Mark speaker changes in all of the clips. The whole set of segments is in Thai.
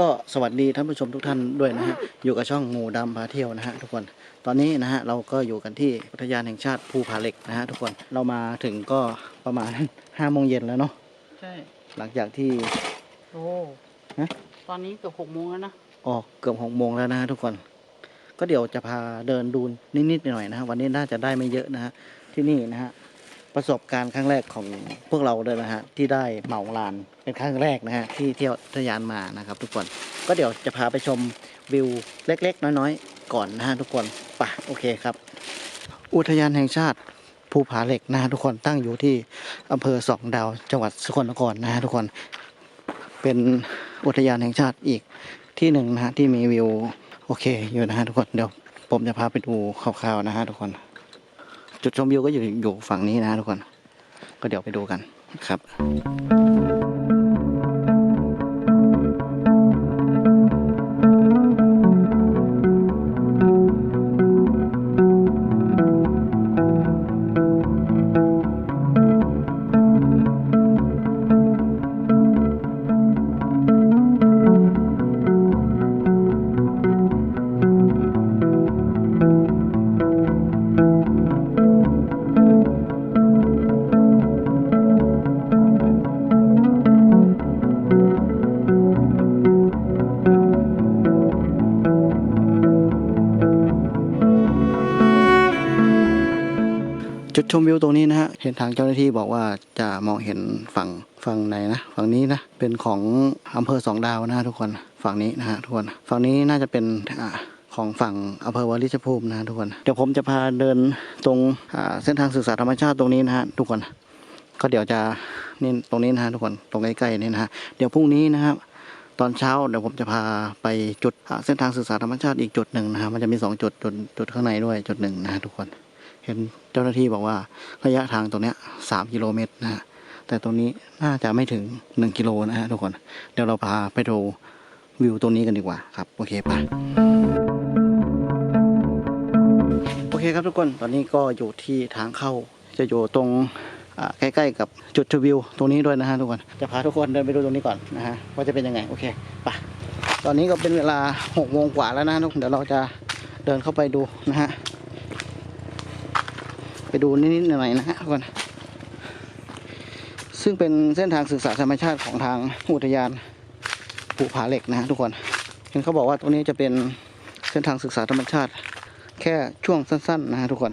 Speaker 1: เคก็สวัสดีท่านผู้ชมทุกท่านด้วยนะฮะอยู่กับช่องหมูดำพาเที่ยวนะฮะทุกคนตอนนี้นะฮะเราก็อยู่กันที่อุทยานแห่งชาติภูผาเหล็กนะฮะทุกคนเรามาถึงก็ประมาณห้าโมงเย็นแล้วเนาะ
Speaker 2: ใช่
Speaker 1: หลังจากที่
Speaker 2: โอ้
Speaker 1: ฮะ
Speaker 2: ตอนนี้เกือบหกโมงแล้วนะ
Speaker 1: ออกเกือบหกโมงแล้วนะฮะทุกคน ก็เดี๋ยวจะพาเดินดูนิดๆหน่อยๆนะฮะวันนี้น่าจะได้ไม่เยอะนะฮะที่นี่นะฮะ ประสบการณ์ครั้งแรกของพวกเราเลยนะฮะที่ได้เหมาลานเป็นครั้งแรกนะฮะที่เที่ยวอุทยานมานะครับ ทุกคนก็เดี๋ยวจะพาไปชมวิวเล็ก ๆ น้อยๆ ก่อนนะฮะทุกคนปะโอเคครับ อุทยานแห่งชาติภูผาเหล็กนะฮะทุกคนตั้งอยู่ที่อำเภอสองดาวจังหวัดสกลนครนะฮะทุกคนเป็นอุทยานแห่งชาติอีกที่หนึ่งนะฮะที่มีวิวโอเคอยู่นะฮะทุกคนเดี๋ยวผมจะพาไปดูคร่าวๆนะฮะทุกคน จุดชมวิวก็อยู่อยู่ฝั่งนี้นะฮะทุกคน ก็เดี๋ยวไปดูกันครับ ชมวิวตรงนี้นะฮะ เห็นทางเจ้าหน้าที่บอกว่าจะมองเห็นฝั่งฝั่งไหนนะ ฝั่งนี้นะ เป็นของอำเภอสองดาวนะทุกคน ฝั่งนี้นะฮะทุกคน ฝั่งนี้น่าจะเป็นอ่าของฝั่งอำเภอวาริชภูมินะทุกคน เดี๋ยวผมจะพาเดินตรงเส้นทางศึกษาธรรมชาติตรงนี้นะฮะทุกคน ก็เดี๋ยวจะนี่ตรงนี้นะฮะทุกคน ตรงใกล้ๆนี่นะฮะ เดี๋ยวพรุ่งนี้นะครับตอนเช้าเดี๋ยวผมจะพาไปจุดเส้นทางศึกษาธรรมชาติอีกจุดหนึ่งนะฮะ มันจะมีสองจุดจุดจุดข้างในด้วยจุดหนึ่งนะฮะทุกคน เห็นเจ้าหน้าที่บอกว่าระยะทางตรงเนี้ยสามกิโลเมตรนะฮะแต่ตรงนี้น่าจะไม่ถึงหนึ่งกิโลนะฮะทุกคน เดี๋ยวเราพาไปดูวิวตรงนี้กันดีกว่าครับ โอเคไปโอเคครับทุกคนตอนนี้ก็อยู่ที่ทางเข้าจะอยู่ตรงใกล้ๆกับจุดชมวิวตรงนี้ด้วยนะฮะทุกคน จะพาทุกคนเดินไปดูตรงนี้ก่อนนะฮะว่าจะเป็นยังไงโอเคไปตอนนี้ก็เป็นเวลาหกโมงกว่าแล้วนะทุกคนเดี๋ยวเราจะเดินเข้าไปดูนะฮะ ไปดูนิดๆหน่อยๆนะฮะทุกคนซึ่งเป็นเส้นทางศึกษาธรรมชาติของทางอุทยานภูผาเหล็กนะฮะทุกคนเห็นเขาบอกว่าตรงนี้จะเป็นเส้นทางศึกษาธรรมชาติ แค่ช่วงสั้น ๆ นะฮะทุกคน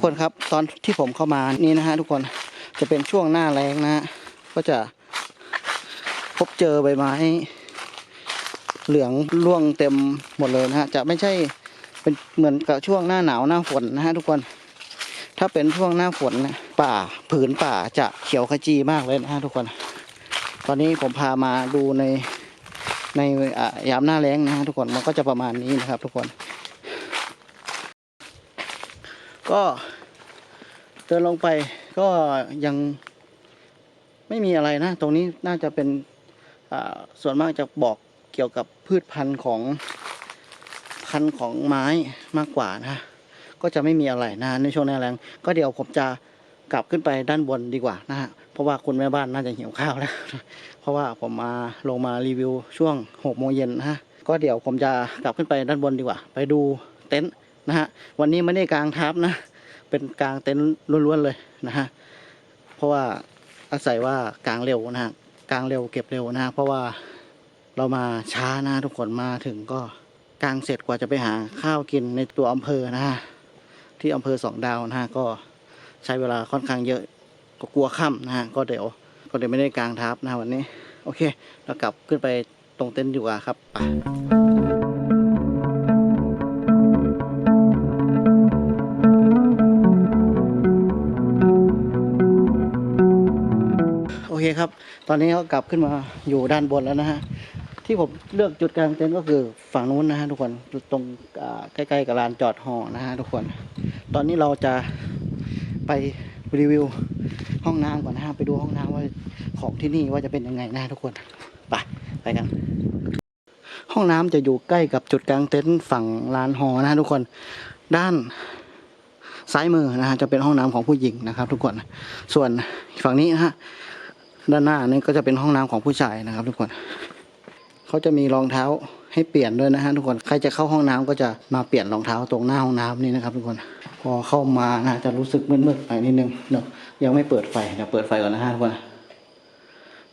Speaker 1: กคนครับตอนที่ผมเข้ามานี่นะฮะทุกคนจะเป็นช่วงหน้าแรงนะก็จะพบเจอใบไม้ เหลืองร่วงเต็มหมดเลยนะฮะจะไม่ใช่เป็นเหมือนกับช่วงหน้าหนาวหน้าฝนนะฮะทุกคน ถ้าเป็นช่วงหน้าฝนนะป่าผืนป่าจะเขียวขจีมากเลยนะฮะทุกคน ตอนนี้ผมพามาดูในในยามหน้าแล้งนะฮะทุกคนมันก็จะประมาณนี้นะครับ ทุกคน ก็เดินลงไปก็ยังไม่มีอะไรนะ ตรงนี้น่าจะเป็นส่วนมากจะบอกเกี่ยวกับพืชพันธุ์ของพันธุ์ของไม้มากกว่านะก็จะไม่มีอะไรนะในช่วงหน้าแรงก็เดี๋ยวผมจะกลับขึ้นไปด้านบนดีกว่านะฮะเพราะว่าคุณแม่บ้านน่าจะหิวข้าวแล้ว เพราะว่าผมมาลงมารีวิวช่วงหกโมงเย็นนะฮะก็เดี๋ยวผมจะกลับขึ้นไปด้านบนดีกว่า ไปดูเต็นท์ นะฮะวันนี้ไม่ได้กางทับนะ เป็นกลางเต็นท์ล้วนๆเลยนะฮะเพราะว่าอาศัยว่ากลางเร็วนะฮะกลางเร็วเก็บเร็วนะฮะเพราะว่าเรามาช้านะทุกคนมาถึงก็กลางเสร็จกว่าจะไปหาข้าวกินในตัวอำเภอนะฮะที่อำเภอสองดาวนะฮะก็ใช้เวลาค่อนข้างเยอะก็กลัวค่ำนะฮะก็เดี๋ยวก็เดี๋ยวไม่ได้กลางทับนะฮะวันนี้ โอเค เรากลับขึ้นไปตรงเต็นท์ดีกว่าครับไป คครับ ตอนนี้ก็กลับขึ้นมาอยู่ด้านบนแล้วนะฮะ ที่ผมเลือกจุดกลางเต็นท์ก็คือฝั่งนู้นนะฮะทุกคนจุดตรงใกล้ๆกับลานจอดหอนะฮะทุกคน ตอนนี้เราจะไปรีวิวห้องน้ำก่อนนะฮะไปดูห้องน้ำว่าของที่นี่ว่าจะเป็นยังไงนะทุกคนไปไปกัน ห้องน้ำจะอยู่ใกล้กับจุดกลางเต็นท์ฝั่งลานหอนะฮะทุกคนด้านซ้ายมือนะฮะจะเป็นห้องน้ำของผู้หญิงนะครับ ทุกคน ส่วนฝั่งนี้นะฮะ ด้านหน้านี่ก็จะเป็นห้องน้ำของผู้ชายนะครับ ทุกคนเขาจะมีรองเท้าให้เปลี่ยนด้วยนะฮะทุกคนใครจะเข้าห้องน้ำก็จะมาเปลี่ยนรองเท้าตรงหน้าห้องน้ำนี่นะครับ ทุกคนพอเข้ามานะจะรู้สึกมืดๆหน่อยนิดนึงเนาะยังไม่เปิดไฟเดี๋ยวเปิดไฟก่อนนะฮะทุกคน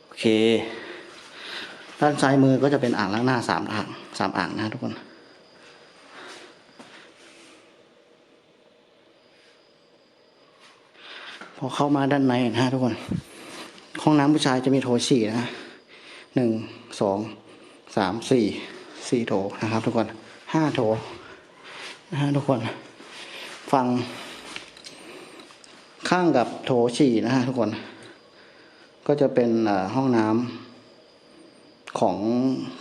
Speaker 1: โอเค ด้านซ้ายมือก็จะเป็นอ่างล้างหน้าสามอ่างสามอ่างนะทุกคนพอเข้ามาด้านในนะฮะทุกคน ห้องน้ำผู้ชายจะมีโถฉี่นะหนึ่งสองสามสี่สี่โถนะครับ ทุกคนห้าโถนะฮะทุกคนฝั่งข้างกับโถฉี่นะฮะทุกคน ก็จะเป็นห้องน้ำของ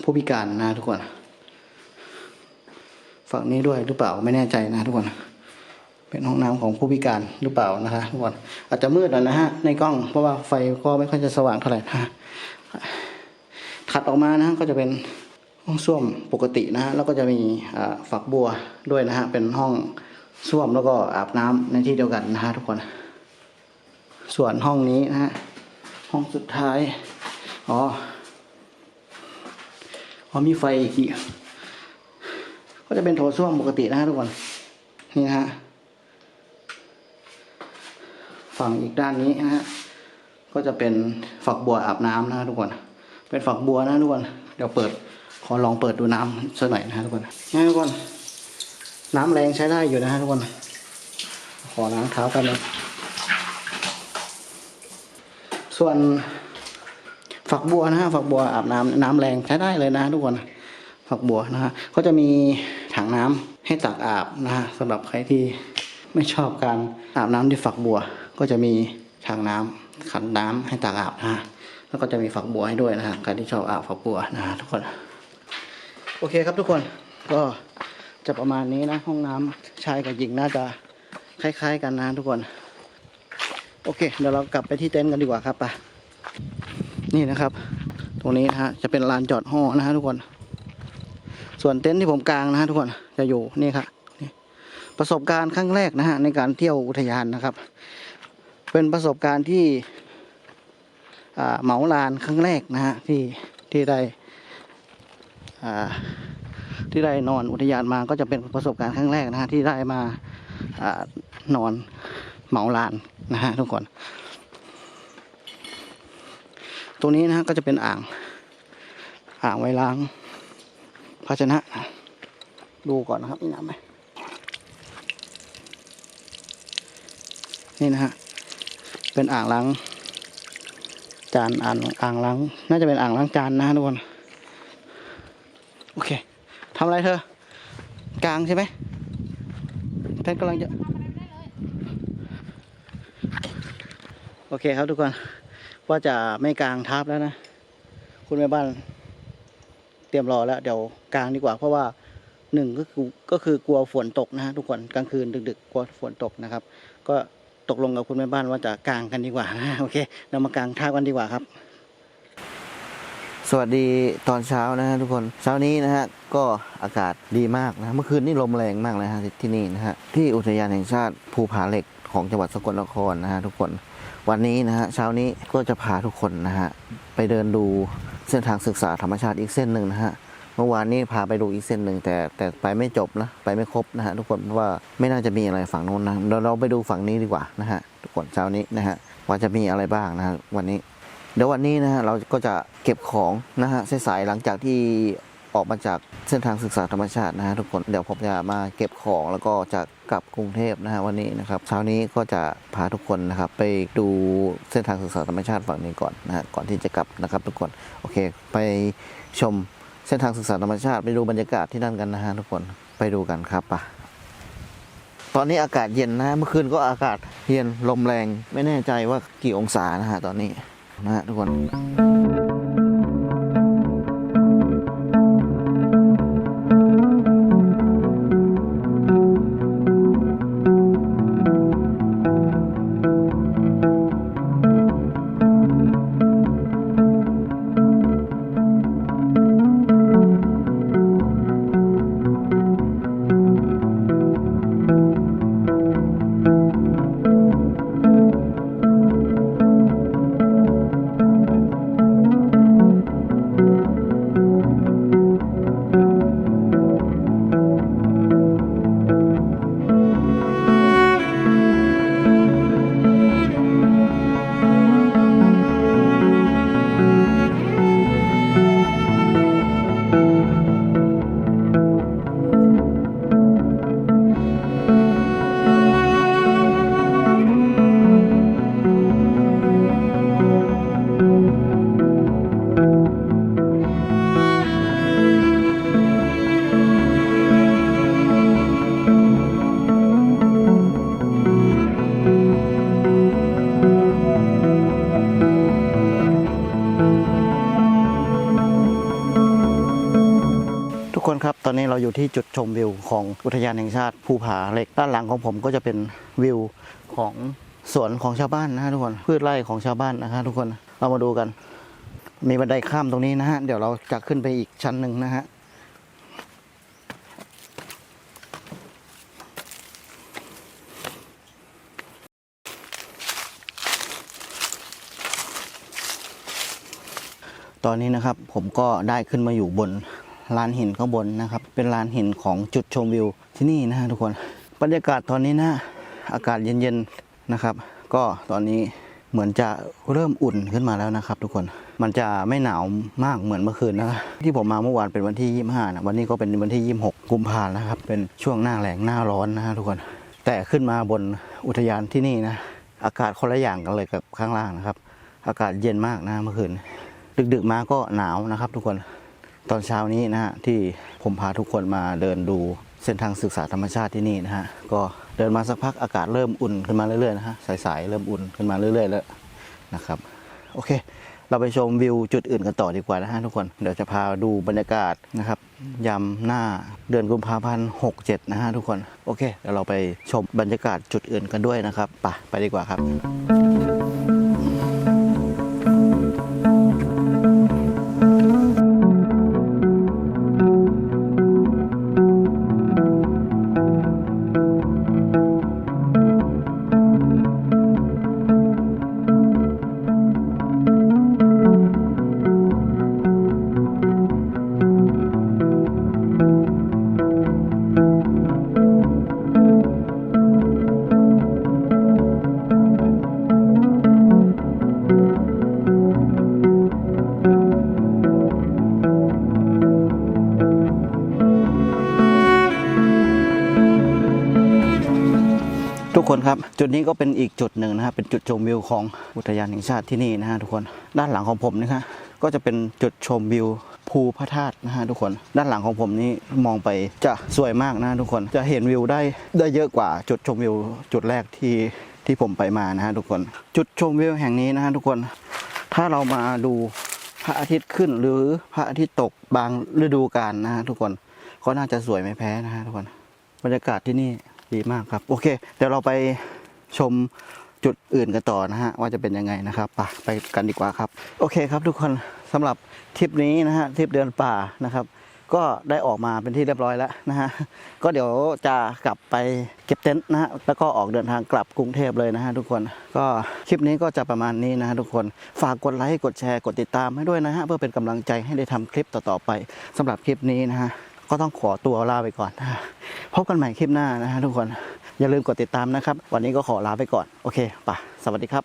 Speaker 1: ผู้พิการนะทุกคน ฝั่งนี้ด้วยหรือเปล่าไม่แน่ใจนะทุกคน เป็นห้องน้ำของผู้พิการหรือเปล่านะคะทุกคนอาจจะมืดหน่อยนะฮะในกล้องเพราะว่าไฟก็ไม่ค่อยจะสว่างเท่าไหร่นะฮะถัดออกมานะฮะก็จะเป็นห้องส้วมปกตินะฮะแล้วก็จะมีฝักบัวด้วยนะฮะเป็นห้องส้วมแล้วก็อาบน้ำในที่เดียวกันนะฮะทุกคน ส่วนห้องนี้นะฮะห้องสุดท้ายอ๋อพอมีไฟอีกก็จะเป็นโถส้วมปกตินะฮะทุกคนนี่นะฮะ ฝั่งอีกด้านนี้นะฮะก็จะเป็นฝักบัวอาบน้ำนะฮะทุกคน เป็นฝักบัวนะทุกคน เดี๋ยวเปิดขอลองเปิดดูน้ำสักหน่อยนะฮะทุกคนนี่ทุกคน น้ำแรงใช้ได้อยู่นะฮะทุกคน ขอล้างเท้ากันเลยส่วนฝักบัวนะฮะฝักบัวอาบน้ำน้ำแรงใช้ได้เลยนะทุกคนฝักบัวนะฮะก็จะมีถังน้ำให้ตักอาบนะฮะสำหรับใครที่ไม่ชอบการอาบน้ำที่ฝักบัว ก็จะมีถังน้ำขันน้ำให้ตักอาบนะฮะแล้วก็จะมีฝักบัวให้ด้วยนะฮะใครที่ชอบอาบฝักบัวนะฮะทุกคน โอเคครับทุกคนก็จะประมาณนี้นะ ห้องน้ำชายกับหญิงน่าจะคล้าย ๆ กันนะทุกคน โอเค เดี๋ยวเรากลับไปที่เต็นท์กันดีกว่าครับไปนี่นะครับ ตรงนี้นะฮะจะเป็นลานจอดห่อนะฮะทุกคน ส่วนเต็นท์ที่ผมกางนะฮะทุกคนจะอยู่นี่ครับประสบการณ์ครั้งแรกนะฮะในการเที่ยวอุทยานนะครับ เป็นประสบการณ์ที่เหมาลานครั้งแรกนะฮะที่ที่ได้ที่ได้นอนอุทยานมาก็จะเป็นประสบการณ์ครั้งแรกนะฮะที่ได้มาอานอนเหมาลานนะฮะทุกคน ตรงนี้นะฮะก็จะเป็นอ่าง อ่างไว้ล้างภาชนะ ดูก่อนนะครับมีน้ำไหมนี่นะฮะ เป็นอ่างล้างจานอ่างอ่างล้างน่าจะเป็นอ่างล้างจานนะทุกคนโอเคทำอะไรเธอ กลางใช่ไหมแพทกำลังจะโอเคครับทุกคนว่าจะไม่กลางทับแล้วนะ คุณแม่บ้าน เตรียมรอแล้วเดี๋ยวกลางดีกว่า เพราะว่าหนึ่งก็คือก็คือกลัวฝนตกนะฮะทุกคนกลางคืนดึกๆกลัวฝนตกนะครับ ก็ ตกลงกับคุณแม่บ้านว่าจะกลางกันดีกว่านะโอเคเรามากลางทับกันดีกว่าครับ
Speaker 3: สวัสดีตอนเช้านะฮะทุกคนเช้านี้นะฮะก็อากาศดีมากนะเมื่อคืนนี่ลมแรงมากเลยฮะที่นี่นะฮะที่อุทยานแห่งชาติภูผาเหล็กของจังหวัดสกลนครนะฮะทุกคนวันนี้นะฮะเช้านี้ก็จะพาทุกคนนะฮะไปเดินดูเส้นทางศึกษาธรรมชาติอีกเส้นหนึ่งนะฮะ เมื่อวานนี้พาไปดูอีกเส้นหนึ่งแต่แต่ไปไม่จบนะ ไปไม่ครบนะฮะทุกคนเพราะว่าไม่น่าจะมีอะไรฝั่งโน้นนะเราเราไปดูฝั่งนี้ดีกว่านะฮะทุกคนเช้านี้นะฮะว่าจะมีอะไรบ้างนะฮะวันนี้ เดี๋ยววันนี้นะฮะเราก็จะเก็บของนะฮะสายๆหลังจากที่ออกมาจากเส้นทางศึกษาธรรมชาตินะฮะทุกคนเดี๋ยวผมจะมาเก็บของแล้วก็จะกลับกรุงเทพนะฮะวันนี้นะครับเช้านี้ก็จะพาทุกคนนะครับไปดูเส้นทางศึกษาธรรมชาติฝั่งนี้ก่อนนะฮะก่อนที่จะกลับนะครับทุกคนโอเค ไปชม เส้นทางศึกษาธรรมชาติไปดูบรรยากาศที่นั่นกันนะฮะทุกคนไปดูกันครับปะตอนนี้อากาศเย็นนะเมื่อคืนก็อากาศเย็นลมแรง ไม่แน่ใจว่ากี่องศานะฮะตอนนี้นะฮะทุกคน
Speaker 1: ที่จุดชมวิวของอุทยานแห่งชาติภูผาเหล็ก ด้านหลังของผมก็จะเป็นวิวของสวนของชาวบ้านนะฮะทุกคนพืชไร่ของชาวบ้านนะฮะทุกคนเรามาดูกัน มีบันไดข้ามตรงนี้นะฮะเดี๋ยวเราจะขึ้นไปอีกชั้นหนึ่งนะฮะตอนนี้นะครับผมก็ได้ขึ้นมาอยู่บน ลานหินข้างบนนะครับ เป็นลานหินของจุดชมวิวที่นี่นะฮะทุกคนบรรยากาศตอนนี้นะอากาศเย็นๆนะครับ ก็ตอนนี้เหมือนจะเริ่มอุ่นขึ้นมาแล้วนะครับ ทุกคนมันจะไม่หนาวมากเหมือนเมื่อคืนนะที่ผมมาเมื่อวานเป็นวันที่ 25นะวันนี้ก็เป็นวันที่ 26 กุมภาพันธ์นะครับ เป็นช่วงหน้าแหลงหน้าร้อนนะฮะทุกคน แต่ขึ้นมาบนอุทยานที่นี่นะอากาศคนละอย่างกันเลยกับข้างล่างนะครับ อากาศเย็นมากนะเมื่อคืน ดึกๆมาก็หนาวนะครับ ทุกคน ตอนเช้านี้นะฮะที่ผมพาทุกคนมาเดินดูเส้นทางศึกษาธรรมชาติที่นี่นะฮะก็เดินมาสักพักอากาศเริ่มอุ่นขึ้นมาเรื่อยๆนะฮะสายๆเริ่มอุ่นขึ้นมาเรื่อยๆแล้วนะครับโอเค เราไปชมวิวจุดอื่นกันต่อดีกว่านะฮะทุกคนเดี๋ยวจะพาดูบรรยากาศนะครับยามหน้าเดือนกุมภาพันธ์67นะฮะทุกคนโอเคเดี๋ยวเราไปชมบรรยากาศจุดอื่นกันด้วยนะครับไปไปดีกว่าครับ กคนครับจุดนี้ก็เป็นอีกจุดหนึ่งนะครับเป็นจุดชมวิวของอุทยานแห่งชาติที่นี่นะฮะทุกคนด้านหลังของผมนะฮะก็จะเป็นจุดชมวิวภูพระธาตุนะฮะทุกคนด้านหลังของผมนี่มองไปจะสวยมากนะทุกคนจะเห็นวิวได้ได้เยอะกว่าจุดชมวิวจุดแรกที่ที่ผมไปมานะฮะทุกคน จุดชมวิวแห่งนี้นะฮะทุกคน ถ้าเรามาดูพระอาทิตย์ขึ้นหรือพระอาทิตย์ตกบางฤดูกาลนะฮะทุกคนก็น่าจะสวยไม่แพ้นะฮะทุกคน บรรยากาศที่นี่ ดีมากครับ โอเค เดี๋ยวเราไปชมจุดอื่นกันต่อนะฮะ ว่าจะเป็นยังไงนะครับไปไปกันดีกว่าครับ โอเคครับทุกคนสำหรับทริปนี้นะฮะทริปเดินป่านะครับ ก็ได้ออกมาเป็นที่เรียบร้อยแล้วนะฮะก็เดี๋ยวจะกลับไปเก็บเต็นท์นะฮะแล้วก็ออกเดินทางกลับกรุงเทพเลยนะฮะทุกคนก็คลิปนี้ก็จะประมาณนี้นะฮะทุกคนฝากกดไลค์กดแชร์กดติดตามให้ด้วยนะฮะเพื่อเป็นกำลังใจให้ได้ทำคลิปต่อๆไปสำหรับคลิปนี้นะฮะ ก็ต้องขอตัวลาไปก่อนพบกันใหม่คลิปหน้านะฮะทุกคนอย่าลืมกดติดตามนะครับ วันนี้ก็ขอลาไปก่อน โอเคป่ะสวัสดีครับ